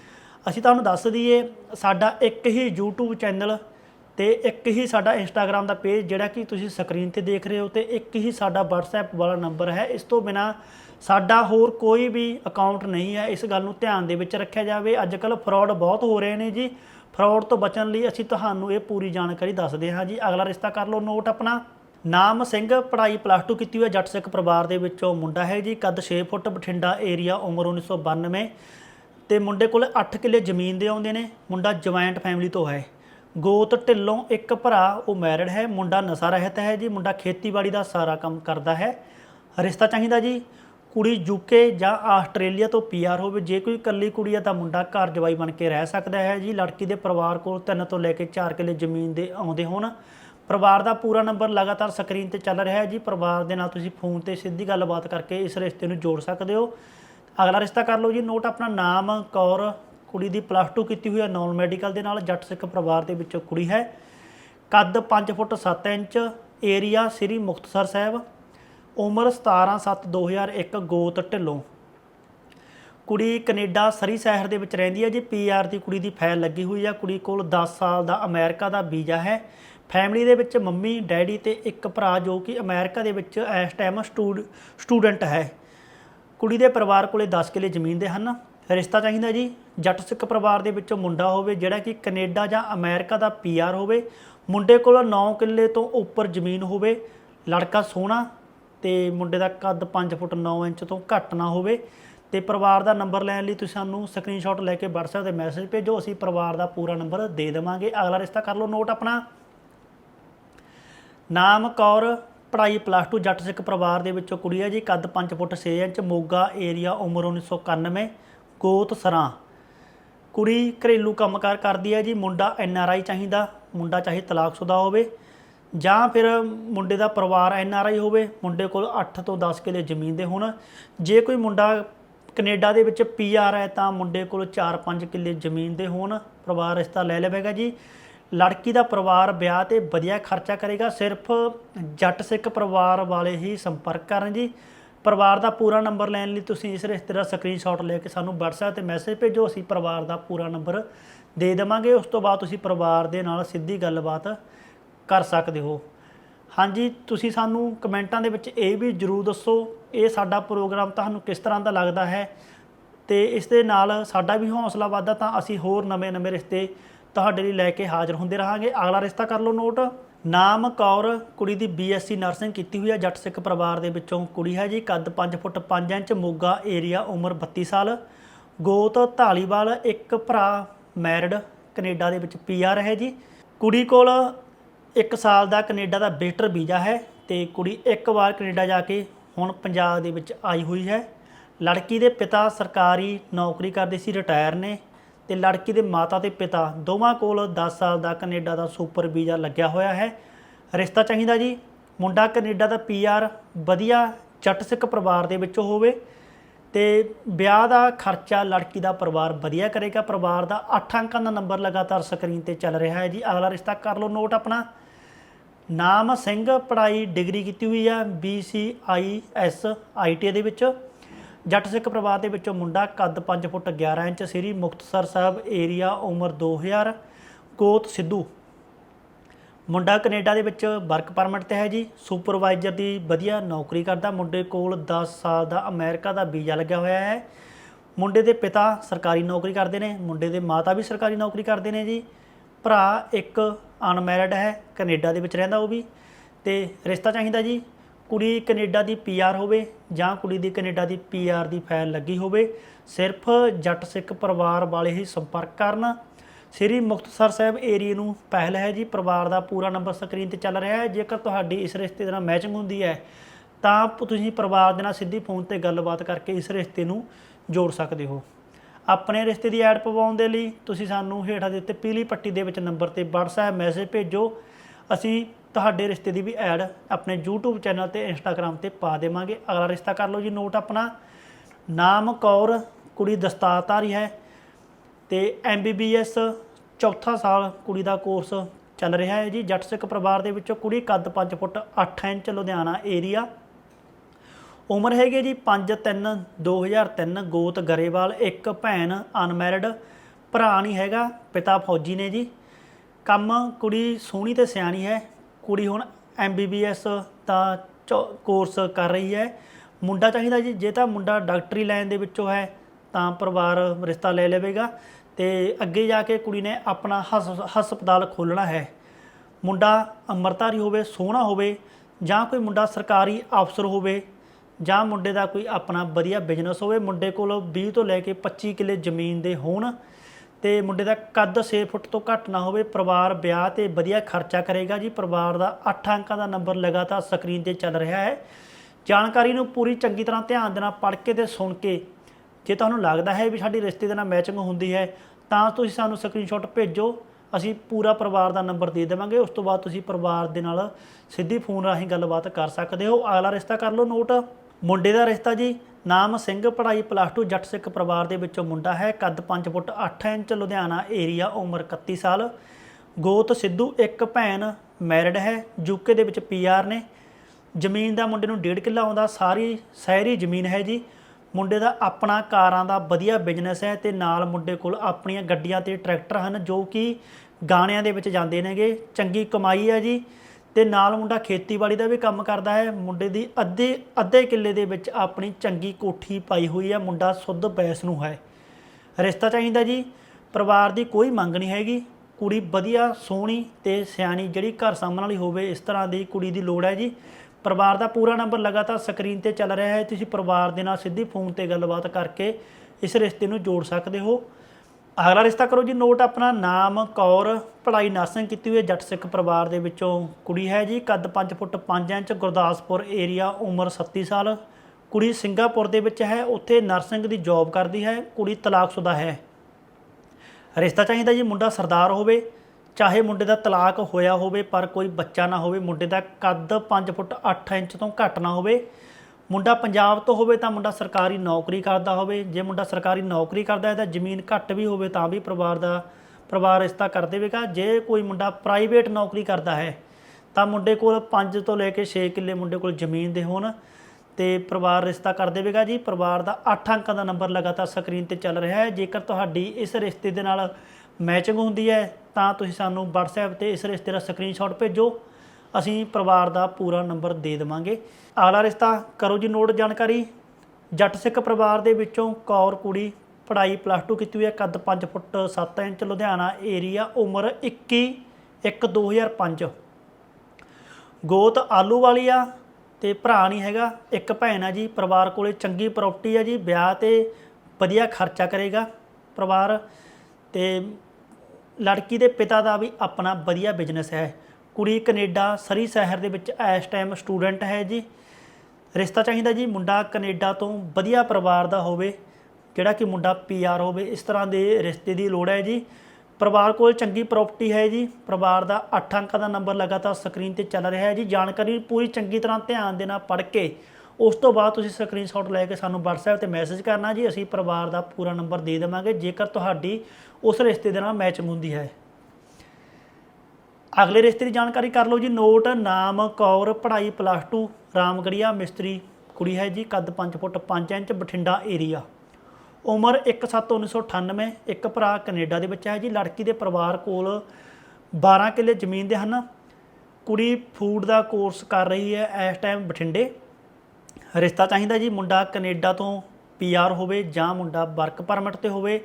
ਅਸੀਂ ਤੁਹਾਨੂੰ ਦੱਸ ਦਈਏ, ਸਾਡਾ ਇੱਕ ਹੀ YouTube ਚੈਨਲ ਤੇ ਇੱਕ ਹੀ ਸਾਡਾ Instagram ਦਾ ਪੇਜ ਜਿਹੜਾ ਕਿ ਤੁਸੀਂ ਸਕਰੀਨ ਤੇ ਦੇਖ ਰਹੇ ਹੋ ਤੇ ਇੱਕ ਹੀ ਸਾਡਾ WhatsApp ਵਾਲਾ ਨੰਬਰ ਹੈ। ਇਸ ਤੋਂ ਬਿਨਾ ਸਾਡਾ ਹੋਰ ਕੋਈ ਵੀ ਅਕਾਊਂਟ ਨਹੀਂ ਹੈ। ਇਸ ਗੱਲ ਨੂੰ ਧਿਆਨ ਦੇ ਵਿੱਚ ਰੱਖਿਆ ਜਾਵੇ। ਅੱਜ ਕੱਲ ਫਰਾਡ ਬਹੁਤ ਹੋ ਰਹੇ ਨੇ ਜੀ। ਫਰਾਡ ਤੋਂ ਬਚਣ ਲਈ ਅਸੀਂ ਤੁਹਾਨੂੰ ਇਹ ਪੂਰੀ ਜਾਣਕਾਰੀ ਦੱਸਦੇ ਹਾਂ ਜੀ। ਅਗਲਾ ਰਿਸ਼ਤਾ ਕਰ ਲਓ। ਨੋਟ ਆਪਣਾ, ਨਾਮ ਸਿੰਘ, ਪੜ੍ਹਾਈ ਪਲੱਸ 2 ਕੀਤੀ ਹੋਈ ਹੈ। ਜੱਟ ਸਿੱਖ ਪਰਿਵਾਰ ਦੇ ਵਿੱਚੋਂ ਮੁੰਡਾ ਹੈ ਜੀ। ਕੱਦ 6 ਫੁੱਟ ਬਠਿੰਡਾ ਏਰੀਆ ਉਮਰ 1992 ਤੇ ਮੁੰਡੇ ਕੋਲ 8 ਕਿੱਲੇ ਜ਼ਮੀਨ ਦੇ ਆਉਂਦੇ ਨੇ, ਮੁੰਡਾ ਜੁਆਇੰਟ ਫੈਮਿਲੀ ਤੋਂ ਹੈ। ਗੋਤ ਢਿੱਲੋਂ ਇੱਕ ਭਰਾ, ਉਹ ਮੈਰਿਡ ਹੈ, ਮੁੰਡਾ ਨਸ਼ਾ ਰਹਿਤ ਹੈ ਜੀ, ਮੁੰਡਾ ਖੇਤੀਬਾੜੀ ਦਾ ਸਾਰਾ ਕੰਮ ਕਰਦਾ ਹੈ। ਰਿਸ਼ਤਾ ਚਾਹੀਦਾ ਜੀ, ਕੁੜੀ ਯੂਕੇ ਜਾਂ ਆਸਟ੍ਰੇਲੀਆ ਤੋਂ ਪੀਆਰ ਹੋਵੇ, ਜੇ ਕੋਈ ਇਕੱਲੀ ਕੁੜੀ ਹੈ ਤਾਂ ਮੁੰਡਾ ਘਰ ਜਵਾਈ ਬਣ ਕੇ ਰਹਿ ਸਕਦਾ ਹੈ ਜੀ। ਲੜਕੀ ਦੇ ਪਰਿਵਾਰ ਕੋਲ ਤਿੰਨ ਤੋਂ ਲੈ ਕੇ 4 ਕਿੱਲੇ ਜ਼ਮੀਨ ਦੇ ਆਉਂਦੇ ਹੋਣ। ਪਰਿਵਾਰ ਦਾ ਪੂਰਾ ਨੰਬਰ ਲਗਾਤਾਰ ਸਕਰੀਨ ਤੇ ਚੱਲ ਰਿਹਾ ਹੈ ਜੀ। ਪਰਿਵਾਰ ਦੇ ਨਾਲ ਤੁਸੀਂ ਫੋਨ ਤੇ ਸਿੱਧੀ ਗੱਲਬਾਤ ਕਰਕੇ ਇਸ ਰਿਸ਼ਤੇ ਨੂੰ ਜੋੜ ਸਕਦੇ ਹੋ। ਅਗਲਾ ਰਿਸ਼ਤਾ ਕਰ ਲਓ ਜੀ ਨੋਟ ਆਪਣਾ ਨਾਮ, ਕੌਰ, ਕੁੜੀ ਦੀ ਪਲੱਸ 2 ਕੀਤੀ ਹੋਈ ਹੈ ਨਾਨ ਮੈਡੀਕਲ ਦੇ ਨਾਲ, ਜੱਟ ਸਿੱਖ ਪਰਿਵਾਰ ਦੇ ਵਿੱਚੋਂ ਕੁੜੀ ਹੈ। ਕੱਦ 5 foot 7 inch area Shri Muktsar Sahib, ਉਮਰ 17 7 2001 ਗੋਤ ਢਿੱਲੋਂ। ਕੁੜੀ ਕੈਨੇਡਾ ਸਰੀ ਸ਼ਹਿਰ ਦੇ ਵਿੱਚ ਰਹਿੰਦੀ ਹੈ ਜੀ ਪੀਆਰ ਦੀ ਕੁੜੀ ਦੀ ਫਾਈਲ ਲੱਗੀ ਹੋਈ ਆ, ਕੁੜੀ ਕੋਲ 10 ਸਾਲ ਦਾ ਅਮਰੀਕਾ ਦਾ ਵੀਜ਼ਾ ਹੈ। ਫੈਮਿਲੀ ਦੇ ਵਿੱਚ ਮੰਮੀ, ਡੈਡੀ ਤੇ ਇੱਕ ਭਰਾ ਜੋ ਕਿ ਅਮਰੀਕਾ ਦੇ ਵਿੱਚ ਇਸ ਟਾਈਮ ਸਟੂਡੈਂਟ ਹੈ। ਕੁੜੀ ਦੇ ਪਰਿਵਾਰ ਕੋਲੇ 10 ਕਿੱਲੇ ਜ਼ਮੀਨ ਦੇ ਹਨ। ਰਿਸ਼ਤਾ ਚਾਹੀਦਾ ਜੀ। ਜੱਟ ਸਿੱਖ ਪਰਿਵਾਰ ਦੇ ਵਿੱਚੋਂ ਮੁੰਡਾ ਹੋਵੇ, ਜਿਹੜਾ ਕਿ ਕੈਨੇਡਾ ਜਾਂ ਅਮਰੀਕਾ ਦਾ ਪੀਆਰ ਹੋਵੇ, ਮੁੰਡੇ ਕੋਲ 9 ਕਿੱਲੇ ਤੋਂ ਉੱਪਰ ਜ਼ਮੀਨ ਹੋਵੇ, ਲੜਕਾ ਸੋਹਣਾ ਤੇ ਮੁੰਡੇ ਦਾ ਕੱਦ 5 ਫੁੱਟ 9 ਇੰਚ ਤੋਂ ਘੱਟ ਨਾ ਹੋਵੇ ਤੇ ਪਰਿਵਾਰ ਦਾ ਨੰਬਰ ਲੈਣ ਲਈ ਤੁਸੀਂ ਸਾਨੂੰ ਸਕਰੀਨਸ਼ਾਟ ਲੈ ਕੇ WhatsApp ਤੇ ਮੈਸੇਜ ਭੇਜੋ, ਅਸੀਂ ਪਰਿਵਾਰ ਦਾ ਪੂਰਾ ਨੰਬਰ ਦੇ ਦੇਵਾਂਗੇ। ਅਗਲਾ ਰਿਸ਼ਤਾ ਕਰ ਲਓ ਨੋਟ ਆਪਣਾ। ਨਾਮ ਕੌਰ ਪੜ੍ਹਾਈ ਪਲੱਸ 2 ਜੱਟ ਸਿੱਖ ਪਰਿਵਾਰ ਦੇ ਵਿੱਚੋਂ ਕੁੜੀ ਹੈ ਜੀ। ਕੱਦ 5 ਫੁੱਟ 6 ਇੰਚ, ਮੋਗਾ ਏਰੀਆ ਉਮਰ 1991 ਗੋਤ ਸਰਾਂ। ਕੁੜੀ ਘਰੇਲੂ ਕੰਮਕਾਰ ਕਰਦੀ ਹੈ ਜੀ। ਮੁੰਡਾ ਐਨ ਆਰ ਆਈ ਚਾਹੀਦਾ, ਮੁੰਡਾ ਚਾਹੇ ਤਲਾਕਸ਼ੁਦਾ ਹੋਵੇ, ਜਾਂ ਫਿਰ ਮੁੰਡੇ ਦਾ ਪਰਿਵਾਰ ਐਨ ਆਰ ਆਈ ਹੋਵੇ, ਮੁੰਡੇ ਕੋਲ 8 ਤੋਂ 10 ਕਿੱਲੇ ਜ਼ਮੀਨ ਦੇ ਹੋਣ। ਜੇ ਕੋਈ ਮੁੰਡਾ ਕੈਨੇਡਾ ਦੇ ਵਿੱਚ ਪੀ ਆਰ ਹੈ ਤਾਂ ਮੁੰਡੇ ਕੋਲ 4-5 ਕਿੱਲੇ ਜ਼ਮੀਨ ਦੇ ਹੋਣ। ਪਰਿਵਾਰ ਰਿਸ਼ਤਾ ਲੈ ਲਵੇਗਾ ਜੀ। ਲੜਕੀ ਦਾ ਪਰਿਵਾਰ, ਵਿਆਹ ਤੇ ਵਧੀਆ ਖਰਚਾ ਕਰੇਗਾ। ਸਿਰਫ ਜੱਟ ਸਿੱਖ ਪਰਿਵਾਰ ਵਾਲੇ ਹੀ ਸੰਪਰਕ ਕਰਨ ਜੀ। ਪਰਿਵਾਰ ਦਾ ਪੂਰਾ ਨੰਬਰ ਲੈਣ ਲਈ ਤੁਸੀਂ ਇਸ ਰਿਸ਼ਤੇ ਦਾ ਸਕਰੀਨਸ਼ਾਟ ਲੈ ਕੇ ਸਾਨੂੰ WhatsApp ਤੇ ਮੈਸੇਜ ਭੇਜੋ। ਅਸੀਂ ਪਰਿਵਾਰ ਦਾ ਪੂਰਾ ਨੰਬਰ ਦੇ ਦੇਵਾਂਗੇ। ਉਸ ਤੋਂ ਬਾਅਦ ਤੁਸੀਂ ਪਰਿਵਾਰ ਦੇ ਨਾਲ ਸਿੱਧੀ ਗੱਲਬਾਤ ਕਰ ਸਕਦੇ ਹੋ। ਹਾਂਜੀ, ਤੁਸੀਂ ਸਾਨੂੰ ਕਮੈਂਟਾਂ ਦੇ ਵਿੱਚ ਇਹ ਵੀ ਜਰੂਰ ਦੱਸੋ, ਇਹ ਸਾਡਾ ਪ੍ਰੋਗਰਾਮ ਤੁਹਾਨੂੰ ਕਿਸ ਤਰ੍ਹਾਂ ਦਾ ਲੱਗਦਾ ਹੈ? ਤੇ ਇਸ ਦੇ ਨਾਲ ਸਾਡਾ ਵੀ ਹੌਸਲਾ ਵੱਧਦਾ ਤਾਂ ਅਸੀਂ ਹੋਰ ਨਵੇਂ-ਨਵੇਂ ਰਿਸ਼ਤੇ ਤੁਹਾਡੇ ਲਈ ਲੈ ਕੇ ਹਾਜ਼ਰ ਹੁੰਦੇ ਰਹਾਂਗੇ। ਅਗਲਾ ਰਿਸ਼ਤਾ ਕਰ ਲਓ ਨੋਟ। ਨਾਮ ਕੌਰ, ਕੁੜੀ ਦੀ ਬੀਐਸਸੀ ਨਰਸਿੰਗ ਕੀਤੀ ਹੋਈ ਹੈ। ਜੱਟ ਸਿੱਖ ਪਰਿਵਾਰ ਦੇ ਵਿੱਚੋਂ ਕੁੜੀ ਹੈ ਜੀ। ਕੱਦ 5 ਫੁੱਟ 5 ਇੰਚ, ਮੋਗਾ ਏਰੀਆ ਉਮਰ 32 ਸਾਲ। ਗੋਤ ਢਾਲੀਵਾਲ ਇੱਕ ਭਰਾ ਮੈਰਿਡ ਕੈਨੇਡਾ ਦੇ ਵਿੱਚ ਪੀਆਰ ਹੈ ਜੀ। ਕੁੜੀ ਕੋਲ 1 ਸਾਲ ਦਾ ਕੈਨੇਡਾ ਦਾ ਵਿਜ਼ਟਰ ਵੀਜ਼ਾ ਹੈ ਤੇ ਕੁੜੀ ਇੱਕ ਵਾਰ ਕੈਨੇਡਾ ਜਾ ਕੇ ਹੁਣ ਪੰਜਾਬ ਦੇ ਵਿੱਚ ਆਈ ਹੋਈ ਹੈ। ਲੜਕੀ ਦੇ ਪਿਤਾ ਸਰਕਾਰੀ ਨੌਕਰੀ ਕਰਦੇ ਸੀ, ਰਿਟਾਇਰ ਨੇ। ਤੇ ਲੜਕੀ ਦੇ ਮਾਤਾ ਤੇ ਪਿਤਾ ਦੋਵਾਂ ਕੋਲ 10 ਸਾਲ ਦਾ ਕੈਨੇਡਾ ਦਾ ਸੁਪਰ ਵੀਜ਼ਾ ਲੱਗਿਆ ਹੋਇਆ ਹੈ। ਰਿਸ਼ਤਾ ਚਾਹੀਦਾ ਜੀ। ਮੁੰਡਾ ਕੈਨੇਡਾ ਦਾ ਪੀਆਰ ਵਧੀਆ ਜੱਟ ਸਿੱਖ ਪਰਿਵਾਰ ਦੇ ਵਿੱਚੋਂ ਹੋਵੇ ਤੇ ਵਿਆਹ ਦਾ ਖਰਚਾ ਲੜਕੀ ਦਾ ਪਰਿਵਾਰ ਵਧੀਆ ਕਰੇਗਾ। ਪਰਿਵਾਰ ਦਾ 8 ਅੰਕਾਂ ਦਾ ਨੰਬਰ ਲਗਾਤਾਰ ਸਕਰੀਨ ਤੇ ਚੱਲ ਰਿਹਾ ਹੈ ਜੀ। ਅਗਲਾ ਰਿਸ਼ਤਾ ਕਰ ਲਓ ਨੋਟ ਆਪਣਾ। ਨਾਮ ਸਿੰਘ, ਪੜ੍ਹਾਈ, ਡਿਗਰੀ ਕੀਤੀ ਹੋਈ ਆ BCIS ITA ਦੇ ਵਿੱਚ। ਜੱਟ ਸਿੱਖ ਪਰਿਵਾਰ ਦੇ ਵਿੱਚੋਂ ਮੁੰਡਾ ਕੱਦ 5 foot 11 inch, Shri Muktsar Sahib area ਉਮਰ 2000 ਗੋਤ ਸਿੱਧੂ। ਮੁੰਡਾ ਕੈਨੇਡਾ ਦੇ ਵਿੱਚ ਵਰਕ ਪਰਮਿਟ ਤੇ ਹੈ ਜੀ, ਸੁਪਰਵਾਈਜ਼ਰ ਦੀ ਵਧੀਆ ਨੌਕਰੀ ਕਰਦਾ, ਮੁੰਡੇ ਕੋਲ 10 ਸਾਲ ਦਾ ਅਮਰੀਕਾ ਦਾ ਵੀਜ਼ਾ ਲੱਗਿਆ ਹੋਇਆ ਹੈ। ਮੁੰਡੇ ਦੇ ਪਿਤਾ ਸਰਕਾਰੀ ਨੌਕਰੀ ਕਰਦੇ ਨੇ, ਮੁੰਡੇ ਦੇ ਮਾਤਾ ਵੀ ਸਰਕਾਰੀ ਨੌਕਰੀ ਕਰਦੇ ਨੇ ਜੀ। ਭਰਾ ਇੱਕ ਅਨਮੈਰਿਡ ਹੈ, ਕੈਨੇਡਾ ਦੇ ਵਿੱਚ ਰਹਿੰਦਾ ਉਹ ਵੀ। ਤੇ ਰਿਸ਼ਤਾ ਚਾਹੀਦਾ ਜੀ ਕੁੜੀ ਕੈਨੇਡਾ ਦੀ ਪੀਆਰ ਹੋਵੇ ਜਾਂ ਕੁੜੀ ਦੀ ਕੈਨੇਡਾ ਦੀ ਪੀਆਰ ਦੀ ਫਾਈਲ ਲੱਗੀ ਹੋਵੇ, ਸਿਰਫ ਜੱਟ ਸਿੱਖ ਪਰਿਵਾਰ ਵਾਲੇ ਹੀ ਸੰਪਰਕ ਕਰਨ। ਸ੍ਰੀ ਮੁਕਤਸਰ ਸਾਹਿਬ ਏਰੀਏ ਨੂੰ ਪਹਿਲ ਹੈ ਜੀ, ਪਰਿਵਾਰ ਦਾ ਪੂਰਾ ਨੰਬਰ ਸਕਰੀਨ ਤੇ ਚੱਲ ਰਿਹਾ ਹੈ। ਜੇਕਰ ਤੁਹਾਡੀ ਇਸ ਰਿਸ਼ਤੇ ਦੇ ਨਾਲ ਮੈਚਿੰਗ ਹੁੰਦੀ ਹੈ, ਤਾਂ ਤੁਸੀਂ ਪਰਿਵਾਰ ਦੇ ਨਾਲ ਸਿੱਧੀ ਫੋਨ ਤੇ ਗੱਲਬਾਤ ਕਰਕੇ ਇਸ ਰਿਸ਼ਤੇ ਨੂੰ ਜੋੜ ਸਕਦੇ ਹੋ। ਆਪਣੇ ਰਿਸ਼ਤੇ ਦੀ ਐਡ ਪਵਾਉਣ ਦੇ ਲਈ ਤੁਸੀਂ ਸਾਨੂੰ ਹੇਠਾਂ ਦੇ ਉੱਤੇ ਪੀਲੀ ਪੱਟੀ ਦੇ ਵਿੱਚ ਨੰਬਰ ਤੇ WhatsApp ਮੈਸੇਜ ਭੇਜੋ। ਅਸੀਂ ਤੁਹਾਡੇ ਰਿਸ਼ਤੇ ਦੀ ਵੀ ਐਡ ਆਪਣੇ YouTube ਚੈਨਲ ਤੇ Instagram ਤੇ ਪਾ ਦੇਵਾਂਗੇ। ਅਗਲਾ ਰਿਸ਼ਤਾ ਕਰ ਲਓ ਜੀ ਨੋਟ ਆਪਣਾ। ਨਾਮ ਕੌਰ, ਕੁੜੀ ਦਸਤਾਰਧਾਰੀ ਹੈ ਤੇ MBBS ਚੌਥਾ ਸਾਲ ਕੁੜੀ ਦਾ ਕੋਰਸ ਚੱਲ ਰਿਹਾ ਹੈ ਜੀ। ਜੱਟ ਸਿੱਖ ਪਰਿਵਾਰ ਦੇ ਵਿੱਚੋਂ ਕੁੜੀ ਕੱਦ 5 ਫੁੱਟ 8 ਇੰਚ ਲੁਧਿਆਣਾ ਏਰੀਆ ਉਮਰ ਹੈਗੀ ਜੀ 5 3 2003 ਗੋਤ ਗਰੇਵਾਲ, ਇੱਕ ਭੈਣ ਅਨਮੈਰਿਡ ਭਰਾ ਨਹੀਂ ਹੈਗਾ, ਪਿਤਾ ਫੌਜੀ ਨੇ ਜੀ। ਕੰਮ ਕੁੜੀ ਸੋਹਣੀ ਤੇ ਸਿਆਣੀ ਹੈ। ਕੁੜੀ ਹੁਣ MBBS ਦਾ ਚੌ- ਕੋਰਸ ਕਰ ਰਹੀ ਹੈ। ਮੁੰਡਾ ਚਾਹੀਦਾ ਜੀ, ਜੇ ਤਾਂ ਮੁੰਡਾ ਡਾਕਟਰੀ ਲਾਈਨ ਦੇ ਵਿੱਚੋਂ ਹੈ, ਤਾਂ ਪਰਿਵਾਰ ਰਿਸ਼ਤਾ ਲੈ ਲਵੇਗਾ ਤੇ ਅੱਗੇ ਜਾ ਕੇ ਕੁੜੀ ਨੇ ਆਪਣਾ ਹਸ- ਹਸਪਤਾਲ ਖੋਲਣਾ ਹੈ। ਮੁੰਡਾ ਅੰਮ੍ਰਿਤਧਾਰੀ ਹੋਵੇ, ਸੋਹਣਾ ਹੋਵੇ, ਜਾਂ ਕੋਈ ਮੁੰਡਾ ਸਰਕਾਰੀ ਅਫਸਰ ਹੋਵੇ, ਜਾਂ ਮੁੰਡੇ ਦਾ ਕੋਈ ਆਪਣਾ ਵਧੀਆ ਬਿਜ਼ਨਸ ਹੋਵੇ, ਮੁੰਡੇ ਕੋਲ 20 ਤੋਂ ਲੈ ਕੇ 25 ਕਿੱਲੇ ਜ਼ਮੀਨ ਦੇ ਹੋਣ ਤੇ ਮੁੰਡੇ ਦਾ ਕੱਦ 6 ਫੁੱਟ ਤੋਂ ਘੱਟ ਨਾ ਹੋਵੇ, ਪਰਿਵਾਰ, ਵਿਆਹ ਤੇ ਵਧੀਆ ਖਰਚਾ ਕਰੇਗਾ ਜੀ। ਪਰਿਵਾਰ ਦਾ 8 ਅੰਕਾਂ ਦਾ ਨੰਬਰ ਲਗਾਤਾਰ ਸਕਰੀਨ ਤੇ ਚੱਲ ਰਿਹਾ ਹੈ। ਜਾਣਕਾਰੀ ਨੂੰ ਪੂਰੀ ਚੰਗੀ ਤਰ੍ਹਾਂ ਧਿਆਨ ਦੇਣਾ ਪੜ੍ਹ ਕੇ ਤੇ ਸੁਣ ਕੇ ਜੇ ਤੁਹਾਨੂੰ ਲੱਗਦਾ ਹੈ ਵੀ ਸਾਡੀ ਰਿਸ਼ਤੇ ਦੇ ਨਾਲ ਮੈਚਿੰਗ ਹੁੰਦੀ ਹੈ, ਤਾਂ ਤੁਸੀਂ ਸਾਨੂੰ ਸਕਰੀਨਸ਼ਾਟ ਭੇਜੋ। ਅਸੀਂ ਪੂਰਾ ਪਰਿਵਾਰ ਦਾ ਨੰਬਰ ਦੇ ਦੇਵਾਂਗੇ। ਉਸ ਤੋਂ ਬਾਅਦ ਤੁਸੀਂ ਪਰਿਵਾਰ ਦੇ ਨਾਲ ਸਿੱਧੀ ਫੋਨ ਰਾਹੀਂ ਗੱਲਬਾਤ ਕਰ ਸਕਦੇ ਹੋ। ਅਗਲਾ ਰਿਸ਼ਤਾ ਕਰ ਲਓ ਨੋਟ। ਮੁੰਡੇ ਦਾ ਰਿਸ਼ਤਾ ਜੀ। ਨਾਮ ਸਿੰਘ, ਪੜ੍ਹਾਈ ਪਲੱਸ 2 ਜੱਟ ਸਿੱਖ ਪਰਿਵਾਰ ਦੇ ਵਿੱਚੋਂ ਮੁੰਡਾ ਹੈ। ਕੱਦ 5 ਫੁੱਟ 8 ਇੰਚ, ਲੁਧਿਆਣਾ ਏਰੀਆ ਉਮਰ 31 ਸਾਲ। ਗੋਤ ਸਿੱਧੂ, ਇੱਕ ਭੈਣ ਮੈਰਿਡ ਹੈ। ਯੂਕੇ ਦੇ ਵਿੱਚ ਪੀਆਰ ਨੇ। ਜ਼ਮੀਨ ਦਾ ਮੁੰਡੇ ਨੂੰ 1.5 ਕਿੱਲਾ ਆਉਂਦਾ। ਸਾਰੀ ਸ਼ਹਿਰੀ ਜ਼ਮੀਨ ਹੈ ਜੀ। ਮੁੰਡੇ ਦਾ ਆਪਣਾ ਕਾਰਾਂ ਦਾ ਵਧੀਆ ਬਿਜ਼ਨਸ ਹੈ ਤੇ ਨਾਲ ਮੁੰਡੇ ਕੋਲ ਆਪਣੀਆਂ ਗੱਡੀਆਂ ਤੇ ਟਰੈਕਟਰ ਹਨ, ਜੋ ਕਿ ਗਾਣਿਆਂ ਦੇ ਵਿੱਚ ਜਾਂਦੇ ਨੇਗੇ। ਚੰਗੀ ਕਮਾਈ ਹੈ ਜੀ। ਤੇ ਨਾਲ ਮੁੰਡਾ ਖੇਤੀਬਾੜੀ ਦਾ ਵੀ ਕੰਮ ਕਰਦਾ ਹੈ। ਮੁੰਡੇ ਦੀ ਅੱਧੇ ਅੱਧੇ ਕਿੱਲੇ ਦੇ ਵਿੱਚ ਆਪਣੀ ਚੰਗੀ ਕੋਠੀ ਪਾਈ ਹੋਈ ਹੈ। ਮੁੰਡਾ ਸੁੱਧ ਬੈਸ ਨੂੰ ਹੈ। ਰਿਸ਼ਤਾ ਚਾਹੀਦਾ ਜੀ। ਪਰਿਵਾਰ ਦੀ ਕੋਈ ਮੰਗ ਨਹੀਂ ਹੈਗੀ। ਕੁੜੀ ਵਧੀਆ, ਸੋਹਣੀ ਤੇ ਸਿਆਣੀ ਜਿਹੜੀ ਘਰ ਸਾਂਭਣ ਵਾਲੀ ਹੋਵੇ, ਇਸ ਤਰ੍ਹਾਂ ਦੀ ਕੁੜੀ ਦੀ ਲੋੜ ਹੈ ਜੀ। ਪਰਿਵਾਰ ਦਾ ਪੂਰਾ ਨੰਬਰ ਲਗਾਤਾਰ ਸਕਰੀਨ ਤੇ ਚੱਲ ਰਿਹਾ ਹੈ। ਤੁਸੀਂ ਪਰਿਵਾਰ ਦੇ ਨਾਲ ਸਿੱਧੀ ਫੋਨ ਤੇ ਗੱਲਬਾਤ ਕਰਕੇ ਇਸ ਰਿਸ਼ਤੇ ਨੂੰ ਜੋੜ ਸਕਦੇ ਹੋ। ਅਗਲਾ ਰਿਸ਼ਤਾ ਕਰੋ ਜੀ, ਨੋਟ ਆਪਣਾ ਨਾਮ, ਕੌਰ, ਪੜ੍ਹਾਈ ਨਰਸਿੰਗ ਕੀਤੀ ਹੋਈ ਹੈ, ਜੱਟ ਸਿੱਖ ਪਰਿਵਾਰ ਦੇ ਵਿੱਚੋਂ ਕੁੜੀ ਹੈ ਜੀ, ਕੱਦ 5 ਫੁੱਟ 5 ਇੰਚ, ਗੁਰਦਾਸਪੁਰ ਏਰੀਆ ਉਮਰ 37 ਸਾਲ। ਕੁੜੀ ਸਿੰਗਾਪੁਰ ਦੇ ਵਿੱਚ ਹੈ, ਉੱਥੇ ਨਰਸਿੰਗ ਦੀ ਜੌਬ ਕਰਦੀ ਹੈ, ਕੁੜੀ ਤਲਾਕਸ਼ੁਦਾ ਹੈ। ਰਿਸ਼ਤਾ ਚਾਹੀਦਾ ਜੀ, ਮੁੰਡਾ ਸਰਦਾਰ ਹੋਵੇ, ਚਾਹੇ ਮੁੰਡੇ ਦਾ ਤਲਾਕ ਹੋਇਆ ਹੋਵੇ, ਪਰ ਕੋਈ ਬੱਚਾ ਨਾ ਹੋਵੇ, ਮੁੰਡੇ ਦਾ ਕੱਦ 5 ਫੁੱਟ 8 ਇੰਚ ਤੋਂ ਘੱਟ ਨਾ ਹੋਵੇ। ਮੁੰਡਾ ਪੰਜਾਬ ਤੋਂ ਹੋਵੇ ਤਾਂ ਮੁੰਡਾ ਸਰਕਾਰੀ ਨੌਕਰੀ ਕਰਦਾ ਹੋਵੇ। ਜੇ ਮੁੰਡਾ ਸਰਕਾਰੀ ਨੌਕਰੀ ਕਰਦਾ ਹੈ ਤਾਂ ਜ਼ਮੀਨ ਘੱਟ ਵੀ ਹੋਵੇ ਤਾਂ ਵੀ ਪਰਿਵਾਰ ਦਾ ਪਰਿਵਾਰ ਰਿਸ਼ਤਾ ਕਰ ਦੇਵੇਗਾ। ਜੇ ਕੋਈ ਮੁੰਡਾ ਪ੍ਰਾਈਵੇਟ ਨੌਕਰੀ ਕਰਦਾ ਹੈ ਤਾਂ ਮੁੰਡੇ ਕੋਲ 5 ਤੋਂ ਲੈ ਕੇ 6 ਕਿੱਲੇ ਮੁੰਡੇ ਕੋਲ ਜ਼ਮੀਨ ਦੇ ਹੋਣ ਤੇ ਪਰਿਵਾਰ ਰਿਸ਼ਤਾ ਕਰ ਦੇਵੇਗਾ ਜੀ। ਪਰਿਵਾਰ ਦਾ 8 ਅੰਕਾਂ ਦਾ ਨੰਬਰ ਲਗਾਤਾਰ ਸਕਰੀਨ ਤੇ ਚੱਲ ਰਿਹਾ ਹੈ। ਜੇਕਰ ਤੁਹਾਡੀ ਇਸ ਰਿਸ਼ਤੇ ਦੇ ਨਾਲ ਮੈਚਿੰਗ ਹੁੰਦੀ ਹੈ ਤਾਂ ਤੁਸੀਂ ਸਾਨੂੰ WhatsApp ਤੇ ਇਸ ਰਿਸ਼ਤੇ ਦਾ ਸਕਰੀਨਸ਼ਾਟ ਭੇਜੋ। ਅਸੀਂ ਪਰਿਵਾਰ ਦਾ ਪੂਰਾ ਨੰਬਰ ਦੇ ਦੇਵਾਂਗੇ। ਅਗਲਾ ਰਿਸ਼ਤਾ ਕਰੋ ਜੀ ਨੋਟ ਜਾਣਕਾਰੀ। ਜੱਟ ਸਿੱਖ ਪਰਿਵਾਰ ਦੇ ਵਿੱਚੋਂ ਕੌਰ ਕੁੜੀ ਪੜ੍ਹਾਈ ਪਲੱਸ 2 ਕੀਤੀ ਹੋਈ ਹੈ। ਕੱਦ 5 ਫੁੱਟ 7 ਇੰਚ, ਲੁਧਿਆਣਾ ਏਰੀਆ ਉਮਰ 21 1 2005 ਗੋਤ ਆਲੂ ਵਾਲੀ ਆ ਤੇ ਭਰਾ ਨਹੀਂ ਹੈਗਾ, ਇੱਕ ਭੈਣ ਆ ਜੀ, ਪਰਿਵਾਰ ਕੋਲੇ ਚੰਗੀ ਪ੍ਰਾਪਰਟੀ ਆ ਜੀ, ਵਿਆਹ ਤੇ ਵਧੀਆ ਖਰਚਾ ਕਰੇਗਾ ਪਰਿਵਾਰ ਤੇ ਲੜਕੀ ਦੇ ਪਿਤਾ ਦਾ ਵੀ ਆਪਣਾ ਵਧੀਆ ਬਿਜ਼ਨਸ ਹੈ। ਕੁੜੀ ਕੈਨੇਡਾ ਸਰੀ ਸ਼ਹਿਰ ਦੇ ਵਿੱਚ ਇਸ ਟਾਈਮ ਸਟੂਡੈਂਟ ਹੈ ਜੀ। ਰਿਸ਼ਤਾ ਚਾਹੀਦਾ ਜੀ ਮੁੰਡਾ ਕੈਨੇਡਾ ਤੋਂ ਵਧੀਆ ਪਰਿਵਾਰ ਦਾ ਹੋਵੇ, ਜਿਹੜਾ ਕਿ ਮੁੰਡਾ ਪੀਆਰ ਹੋਵੇ, ਇਸ ਤਰ੍ਹਾਂ ਦੇ ਰਿਸ਼ਤੇ ਦੀ ਲੋੜ ਹੈ ਜੀ। ਪਰਿਵਾਰ ਕੋਲ ਚੰਗੀ ਪ੍ਰਾਪਰਟੀ ਹੈ ਜੀ। ਪਰਿਵਾਰ ਦਾ 8 ਅੰਕਾਂ ਦਾ ਨੰਬਰ ਲਗਾਤਾਰ ਸਕਰੀਨ ਤੇ ਚੱਲ ਰਿਹਾ ਹੈ ਜੀ। ਜਾਣਕਾਰੀ ਪੂਰੀ ਚੰਗੀ ਤਰ੍ਹਾਂ ਧਿਆਨ ਦੇ ਨਾਲ ਪੜ੍ਹ ਕੇ, ਉਸ ਤੋਂ ਬਾਅਦ ਤੁਸੀਂ ਸਕਰੀਨਸ਼ਾਟ ਲੈ ਕੇ ਸਾਨੂੰ WhatsApp ਤੇ ਮੈਸੇਜ ਕਰਨਾ ਜੀ। ਅਸੀਂ ਪਰਿਵਾਰ ਦਾ ਪੂਰਾ ਨੰਬਰ ਦੇ ਦੇਵਾਂਗੇ। ਜੇਕਰ ਤੁਹਾਡੀ ਉਸ ਰਿਸ਼ਤੇ ਦੇ ਨਾਲ ਮੈਚਿੰਗ ਹੁੰਦੀ ਹੈ। ਅਗਲੇ ਰਿਸ਼ਤੇ ਦੀ ਜਾਣਕਾਰੀ ਕਰ ਲਓ ਜੀ। ਨੋਟ, ਨਾਮ, ਕੌਰ, ਪੜ੍ਹਾਈ ਪਲੱਸ 2 ਰਾਮਗੜੀਆ ਮਿਸਤਰੀ, ਕੁੜੀ ਹੈ ਜੀ, ਕੱਦ 5 ਫੁੱਟ 5 ਇੰਚ, ਬਠਿੰਡਾ ਏਰੀਆ ਉਮਰ 1/7/1998 ਇੱਕ ਭਰਾ ਕੈਨੇਡਾ ਦੇ ਵਿੱਚ ਹੈ ਜੀ। ਲੜਕੀ ਦੇ ਪਰਿਵਾਰ ਕੋਲ 12 ਕਿੱਲੇ ਜ਼ਮੀਨ ਦੇ ਹਨ। ਕੁੜੀ ਫੂਡ ਦਾ ਕੋਰਸ ਕਰ ਰਹੀ ਹੈ ਇਸ ਟਾਈਮ ਬਠਿੰਡੇ। ਰਿਸ਼ਤਾ ਚਾਹੀਦਾ ਜੀ, ਮੁੰਡਾ ਕੈਨੇਡਾ ਤੋਂ ਪੀਆਰ ਹੋਵੇ ਜਾਂ ਮੁੰਡਾ ਵਰਕ ਪਰਮਿਟ ਤੇ ਹੋਵੇ।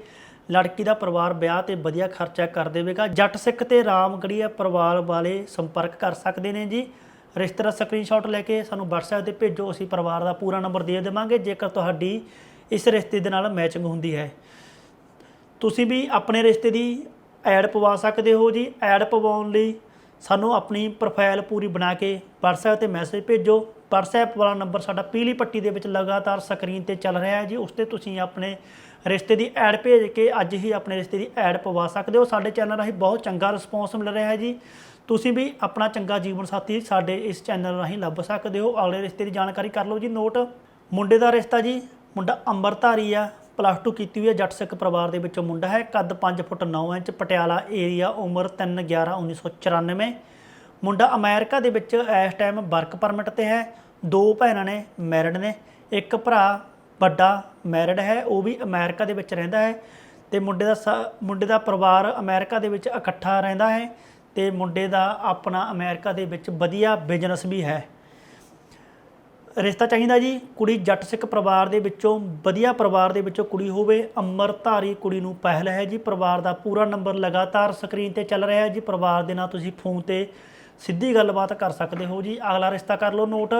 ਲੜਕੀ ਦਾ ਪਰਿਵਾਰ ਵਿਆਹ ਤੇ ਵਧੀਆ ਖਰਚਾ ਕਰ ਦੇਵੇਗਾ। ਜੱਟ ਸਿੱਖ ਤੇ ਰਾਮਗੜੀਆ ਪਰਿਵਾਰ ਵਾਲੇ ਸੰਪਰਕ ਕਰ ਸਕਦੇ ਨੇ ਜੀ। ਰਿਸ਼ਤੇ ਦਾ ਸਕਰੀਨਸ਼ਾਟ ਲੈ ਕੇ ਸਾਨੂੰ WhatsApp ਤੇ ਭੇਜੋ, ਅਸੀਂ ਪਰਿਵਾਰ ਦਾ ਪੂਰਾ ਨੰਬਰ ਦੇ ਦੇਵਾਂਗੇ, ਜੇਕਰ ਤੁਹਾਡੀ ਇਸ ਰਿਸ਼ਤੇ ਦੇ ਨਾਲ ਮੈਚਿੰਗ ਹੁੰਦੀ ਹੈ। ਤੁਸੀਂ ਵੀ ਆਪਣੇ ਰਿਸ਼ਤੇ ਦੀ ਐਡ ਪਵਾ ਸਕਦੇ ਹੋ ਜੀ। ਐਡ ਪਵਾਉਣ ਲਈ ਸਾਨੂੰ ਆਪਣੀ ਪ੍ਰੋਫਾਈਲ ਪੂਰੀ ਬਣਾ ਕੇ WhatsApp ਤੇ ਮੈਸੇਜ ਭੇਜੋ। WhatsApp ਵਾਲਾ ਨੰਬਰ ਸਾਡਾ ਪੀਲੀ ਪੱਟੀ ਦੇ ਵਿੱਚ ਲਗਾਤਾਰ ਸਕਰੀਨ ਤੇ ਚੱਲ ਰਿਹਾ ਹੈ ਜੀ। ਉਸ ਤੇ ਤੁਸੀਂ ਆਪਣੇ ਰਿਸ਼ਤੇ ਦੀ ਐਡ ਭੇਜ ਕੇ ਅੱਜ ਹੀ ਆਪਣੇ ਰਿਸ਼ਤੇ ਦੀ ਐਡ ਪਵਾ ਸਕਦੇ ਹੋ। ਸਾਡੇ ਚੈਨਲ ਰਾਹੀਂ ਬਹੁਤ ਚੰਗਾ ਰਿਸਪੌਂਸ ਮਿਲ ਰਿਹਾ ਹੈ ਜੀ। ਤੁਸੀਂ ਵੀ ਆਪਣਾ ਚੰਗਾ ਜੀਵਨ ਸਾਥੀ ਸਾਡੇ ਇਸ ਚੈਨਲ ਰਾਹੀਂ ਲੱਭ ਸਕਦੇ ਹੋ। ਅਗਲੇ ਰਿਸ਼ਤੇ ਦੀ ਜਾਣਕਾਰੀ ਕਰ ਲਓ ਜੀ। ਨੋਟ ਮੁੰਡੇ ਦਾ ਰਿਸ਼ਤਾ ਜੀ। ਮੁੰਡਾ ਅੰਮ੍ਰਿਤਧਾਰੀ ਆ। ਪਲੱਸ 2 ਕੀਤੀ ਹੋਈ ਹੈ ਜੱਟ ਸਿੱਖ ਪਰਿਵਾਰ ਦੇ ਵਿੱਚੋਂ ਮੁੰਡਾ ਹੈ। ਕੱਦ 5 ਫੁੱਟ 9 ਇੰਚ, ਪਟਿਆਲਾ ਏਰੀਆ ਉਮਰ 3 11 1994 ਮੁੰਡਾ ਅਮਰੀਕਾ ਦੇ ਵਿੱਚ ਇਸ ਟਾਈਮ ਵਰਕ ਪਰਮਿਟ ਤੇ ਹੈ। ਦੋ ਭੈਣਾਂ ਨੇ ਮੈਰਿਡ ਨੇ। ਇੱਕ ਭਰਾ ਵੱਡਾ ਮੈਰਿਡ ਹੈ, ਉਹ ਵੀ ਅਮਰੀਕਾ ਦੇ ਵਿੱਚ ਰਹਿੰਦਾ ਹੈ ਤੇ ਮੁੰਡੇ ਦਾ ਸ- ਮੁੰਡੇ ਦਾ ਪਰਿਵਾਰ ਅਮਰੀਕਾ ਦੇ ਵਿੱਚ ਇਕੱਠਾ ਰਹਿੰਦਾ ਹੈ ਤੇ ਮੁੰਡੇ ਦਾ ਆਪਣਾ ਅਮਰੀਕਾ ਦੇ ਵਿੱਚ ਵਧੀਆ ਬਿਜ਼ਨਸ ਵੀ ਹੈ। ਰਿਸ਼ਤਾ ਚਾਹੀਦਾ ਜੀ, ਕੁੜੀ ਜੱਟ ਸਿੱਖ ਪਰਿਵਾਰ ਦੇ ਵਿੱਚੋਂ, ਵਧੀਆ ਪਰਿਵਾਰ ਦੇ ਵਿੱਚੋਂ ਕੁੜੀ ਹੋਵੇ, ਅੰਮ੍ਰਿਤਧਾਰੀ ਕੁੜੀ ਨੂੰ ਪਹਿਲ ਹੈ ਜੀ, ਪਰਿਵਾਰ ਦਾ ਪੂਰਾ ਨੰਬਰ ਲਗਾਤਾਰ ਸਕਰੀਨ ਤੇ ਚੱਲ ਰਿਹਾ ਹੈ ਜੀ, ਪਰਿਵਾਰ ਦੇ ਨਾਲ ਤੁਸੀਂ ਫੋਨ ਤੇ ਸਿੱਧੀ ਗੱਲਬਾਤ ਕਰ ਸਕਦੇ ਹੋ ਜੀ। ਅਗਲਾ ਰਿਸ਼ਤਾ ਕਰ ਲਓ ਨੋਟ।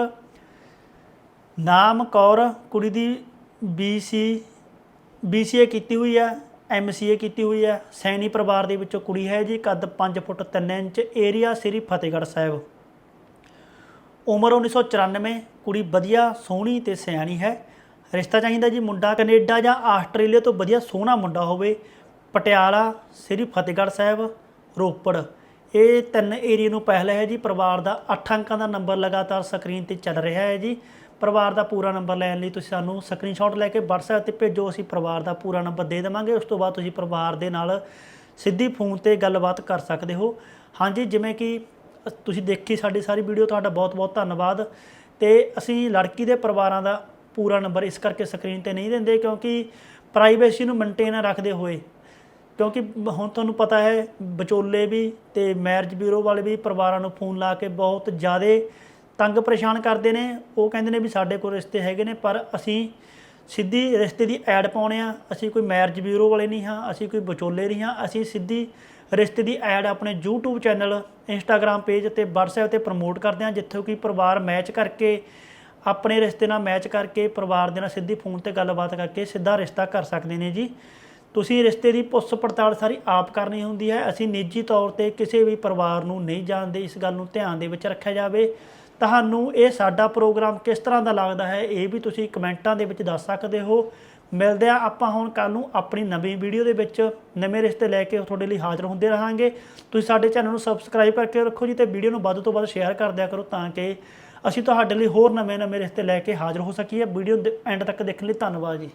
ਨਾਮ ਕੌਰ, ਕੁੜੀ ਦੀ BC BCA ਕੀਤੀ ਹੋਈ ਹੈ MCA ਕੀਤੀ ਹੋਈ ਹੈ ਸੈਣੀ ਪਰਿਵਾਰ ਦੇ ਵਿੱਚੋਂ ਕੁੜੀ ਹੈ ਜੀ, ਕੱਦ 5 foot 3 inch area Shri Fatehgarh Sahib. ਉਮਰ 1994 ਕੁੜੀ ਵਧੀਆ, ਸੋਹਣੀ ਤੇ ਸਿਆਣੀ ਹੈ। ਰਿਸ਼ਤਾ ਚਾਹੀਦਾ ਜੀ ਮੁੰਡਾ ਕੈਨੇਡਾ ਜਾਂ ਆਸਟ੍ਰੇਲੀਆ ਤੋਂ ਵਧੀਆ ਸੋਹਣਾ ਮੁੰਡਾ ਹੋਵੇ। ਪਟਿਆਲਾ, ਸ੍ਰੀ ਫਤਿਹਗੜ੍ਹ ਸਾਹਿਬ, ਰੋਪੜ। ਇਹ ਤਿੰਨ ਏਰੀਆ ਨੂੰ ਪਹਿਲ ਹੈ ਜੀ। ਪਰਿਵਾਰ ਦਾ 8 ਅੰਕਾਂ ਦਾ ਨੰਬਰ ਲਗਾਤਾਰ ਸਕਰੀਨ ਤੇ ਚੱਲ ਰਿਹਾ ਹੈ ਜੀ। ਪਰਿਵਾਰ ਦਾ ਪੂਰਾ ਨੰਬਰ ਲੈਣ ਲਈ ਤੁਸੀਂ ਸਾਨੂੰ ਸਕਰੀਨਸ਼ਾਟ ਲੈ ਕੇ WhatsApp ਤੇ ਭੇਜੋ, ਅਸੀਂ ਪਰਿਵਾਰ ਦਾ ਪੂਰਾ ਨੰਬਰ ਦੇ ਦੇਵਾਂਗੇ। ਉਸ ਤੋਂ ਬਾਅਦ ਤੁਸੀਂ ਪਰਿਵਾਰ ਦੇ ਨਾਲ ਸਿੱਧੀ ਫੋਨ ਤੇ ਗੱਲਬਾਤ ਕਰ ਸਕਦੇ ਹੋ। ਹਾਂਜੀ, ਜਿਵੇਂ ਕਿ ਤੁਸੀਂ ਦੇਖੀ ਸਾਡੀ ਸਾਰੀ ਵੀਡੀਓ, ਤੁਹਾਡਾ ਬਹੁਤ-ਬਹੁਤ ਧੰਨਵਾਦ। ਤੇ ਅਸੀਂ ਲੜਕੀ ਦੇ ਪਰਿਵਾਰਾਂ ਦਾ ਪੂਰਾ ਨੰਬਰ ਇਸ ਕਰਕੇ ਸਕਰੀਨ ਤੇ ਨਹੀਂ ਦਿੰਦੇ ਕਿਉਂਕਿ ਪ੍ਰਾਈਵੇਸੀ ਨੂੰ ਮੇਨਟੇਨ ਰੱਖਦੇ ਹੋਏ। ਕਿਉਂਕਿ ਹੁਣ ਤੁਹਾਨੂੰ ਪਤਾ ਹੈ, ਵਿਚੋਲੇ ਵੀ ਤੇ ਮੈਰਿਜ ਬਿਊਰੋ ਵਾਲੇ ਵੀ ਪਰਿਵਾਰਾਂ ਨੂੰ ਫੋਨ ਲਾ ਕੇ ਬਹੁਤ ਜ਼ਿਆਦਾ ਤੰਗ ਪਰੇਸ਼ਾਨ ਕਰਦੇ ਨੇ, ਉਹ ਕਹਿੰਦੇ ਨੇ ਵੀ ਸਾਡੇ ਕੋਲ ਰਿਸ਼ਤੇ ਹੈਗੇ ਨੇ, ਪਰ ਅਸੀਂ ਸਿੱਧੀ ਰਿਸ਼ਤੇ ਦੀ ਐਡ ਪਾਉਣੇ ਆ, ਅਸੀਂ ਕੋਈ ਮੈਰਿਜ ਬਿਊਰੋ ਵਾਲੇ ਨਹੀਂ ਹਾਂ, ਅਸੀਂ ਕੋਈ ਵਿਚੋਲੇ ਨਹੀਂ ਹਾਂ, ਅਸੀਂ ਸਿੱਧੀ ਰਿਸ਼ਤੇ ਦੀ ਐਡ ਆਪਣੇ YouTube ਚੈਨਲ Instagram ਪੇਜ ਤੇ WhatsApp ਤੇ ਪ੍ਰਮੋਟ ਕਰਦੇ ਹਾਂ, ਜਿੱਥੇ ਕਿ ਪਰਿਵਾਰ ਮੈਚ ਕਰਕੇ, ਆਪਣੇ ਰਿਸ਼ਤੇ ਨਾਲ ਮੈਚ ਕਰਕੇ, ਪਰਿਵਾਰ ਦੇ ਨਾਲ ਸਿੱਧੀ ਫੋਨ ਤੇ ਗੱਲਬਾਤ ਕਰਕੇ ਸਿੱਧਾ ਰਿਸ਼ਤਾ ਕਰ ਸਕਦੇ ਨੇ ਜੀ। ਤੁਸੀਂ ਰਿਸ਼ਤੇ ਦੀ ਪੁੱਛ ਪੜਤਾਲ ਸਾਰੀ ਆਪ ਕਰਨੀ ਹੁੰਦੀ ਹੈ, ਅਸੀਂ ਨਿੱਜੀ ਤੌਰ ਤੇ ਕਿਸੇ ਵੀ ਪਰਿਵਾਰ ਨੂੰ ਨਹੀਂ ਜਾਣਦੇ, ਇਸ ਗੱਲ ਨੂੰ ਧਿਆਨ ਦੇ ਵਿੱਚ ਰੱਖਿਆ ਜਾਵੇ। ਤੁਹਾਨੂੰ ਇਹ ਸਾਡਾ ਪ੍ਰੋਗਰਾਮ ਕਿਸ ਤਰ੍ਹਾਂ ਦਾ ਲੱਗਦਾ ਹੈ, ਇਹ ਵੀ ਤੁਸੀਂ ਕਮੈਂਟਾਂ ਦੇ ਵਿੱਚ ਦੱਸ ਸਕਦੇ ਹੋ। ਮਿਲਦੇ ਆ ਆਪਾਂ ਹੁਣ ਕੱਲ ਨੂੰ ਆਪਣੀ ਨਵੀਂ ਵੀਡੀਓ ਦੇ ਵਿੱਚ। ਨਵੇਂ ਰਿਸ਼ਤੇ ਲੈ ਕੇ ਤੁਹਾਡੇ ਲਈ ਹਾਜ਼ਰ ਹੁੰਦੇ ਰਹਾਂਗੇ। ਤੁਸੀਂ ਸਾਡੇ ਚੈਨਲ ਨੂੰ ਸਬਸਕ੍ਰਾਈਬ ਕਰਕੇ ਰੱਖੋ ਜੀ ਤੇ ਵੀਡੀਓ ਨੂੰ ਵੱਧ ਤੋਂ ਵੱਧ ਸ਼ੇਅਰ ਕਰ ਦਿਆ ਕਰੋ ਤਾਂ ਕਿ ਅਸੀਂ ਤੁਹਾਡੇ ਲਈ ਹੋਰ ਨਵੇਂ ਨਵੇਂ ਰਿਸ਼ਤੇ ਲੈ ਕੇ ਹਾਜ਼ਰ ਹੋ ਸਕੀਏ। ਵੀਡੀਓ ਦੇ ਐਂਡ ਤੱਕ ਦੇਖਣ ਲਈ ਧੰਨਵਾਦ ਜੀ।